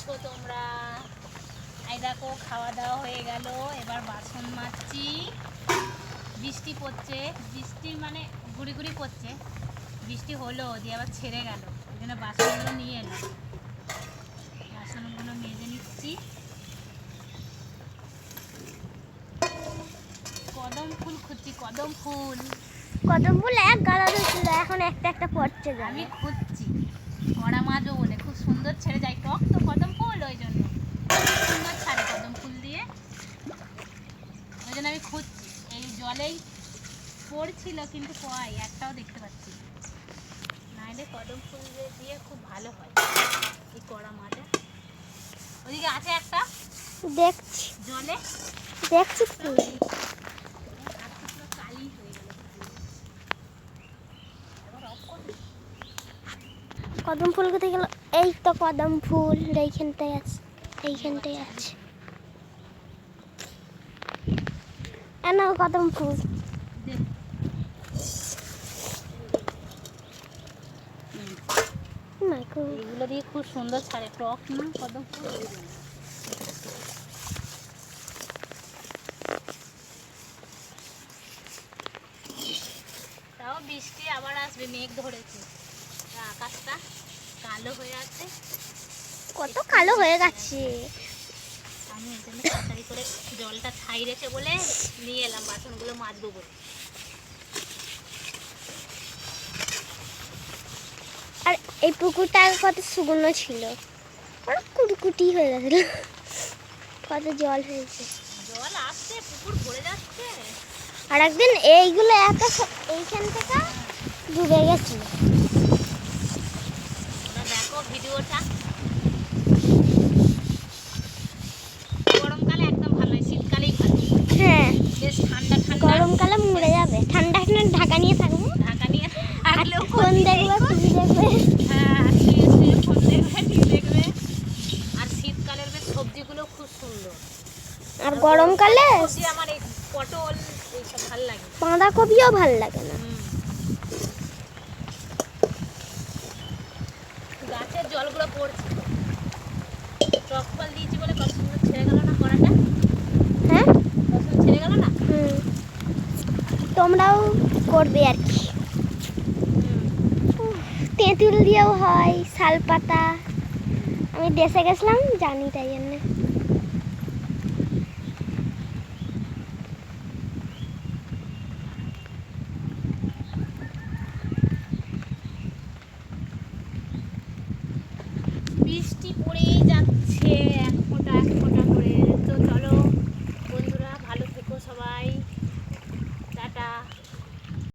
আছো তোমরা। এই দেখো খাওয়া দাওয়া হয়ে গেল। এবার বাসন মাজছি। বৃষ্টি পড়ছে। বৃষ্টি মানে গুড়ি গুড়ি পড়ছে। বৃষ্টি হলো দিয়ে আবার ছেড়ে গেল। ওই জন্য বাসনগুলো নিয়ে এলাম। বাসনগুলো মেজে নিচ্ছি। কদম ফুল খুঁজছি কদম ফুল। কদম ফুল এক গাদা ছিল এখন একটা একটা পড়ছে আমি খুঁজছি। কড়া মাছও বলে। খুব সুন্দর ছেড়ে যায় টক তো কদম ফুল ওই জন্য খুব সুন্দর ছাড়ে কদম ফুল দিয়ে ওই জন্য আমি খুঁজছি। এই জলেই পড়ছিল কিন্তু কয় একটাও দেখতে পাচ্ছি। নাইলে কদম ফুল দিয়ে- খুব ভালো হয় এই কড়া মাছটা ওদিকে আছে একটা? দেখছি। জলে? দেখছি তো। হয়ে? কদম ফুল কোথায় গেল এই তো কদম ফুল এইখানটায় আছে এইখানটায় আছে। এনা কদম ফুল। এগুলো দিয়ে খুব সুন্দর ছাড়ে। টক না কদম ফুল? তাও বৃষ্টি আবার আসবে মেঘ ধরেছে। আকাশটা কালো হয়ে আছে। কত কালো হয়ে গেছে। আমি জন্য তাড়াতাড়ি করে জলটা ছাই রেখে বলে নিয়ে এলাম বাসনগুলো মাজবো বলে। আর এই পুকুরটা কত শুকনো ছিল। অনেক কুটকুটি হয়ে গেছিল। কত জল হয়েছে। জল আসছে পুকুর ভরে যাচ্ছে। আর একদিন এইগুলো একা এইখান থেকে ডুবে গেছিল। দেখো ভিডিওটা গরমকালে একদম ভালো নয় শীতকালেই ভালো হ্যাঁ বেশ ঠান্ডা ঠান্ডা গরমকালে মরে যাবে ঠান্ডা ঠান্ডা ঢাকা নিয়ে থাকব ঢাকা নিয়ে আর থাকলেও ফোন দেখবে টিভি দেখবে। হ্যাঁ শুয়ে শুয়ে ফোন দেখবে টিভি দেখবে। আর শীতকালের বেশ সবজিগুলো খুব সুন্দর। আর গরমকালে? সবজি আমার এই পটল এইসব ভালো লাগে বাঁধাকপিও ভালো লাগে না। গাছের জলগুলো পড়ছে। টক ফল দিয়েছি বলে কত সুন্দর ছেড়ে গেল না কড়াটা? হ্যাঁ? কত সুন্দর ছেড়ে গেল না? হুম। তোমরাও করবে আর কি। তেঁতুল দিয়েও হয় শাল পাতা। আমি দেশে গেছিলাম জানি তাই জন্য।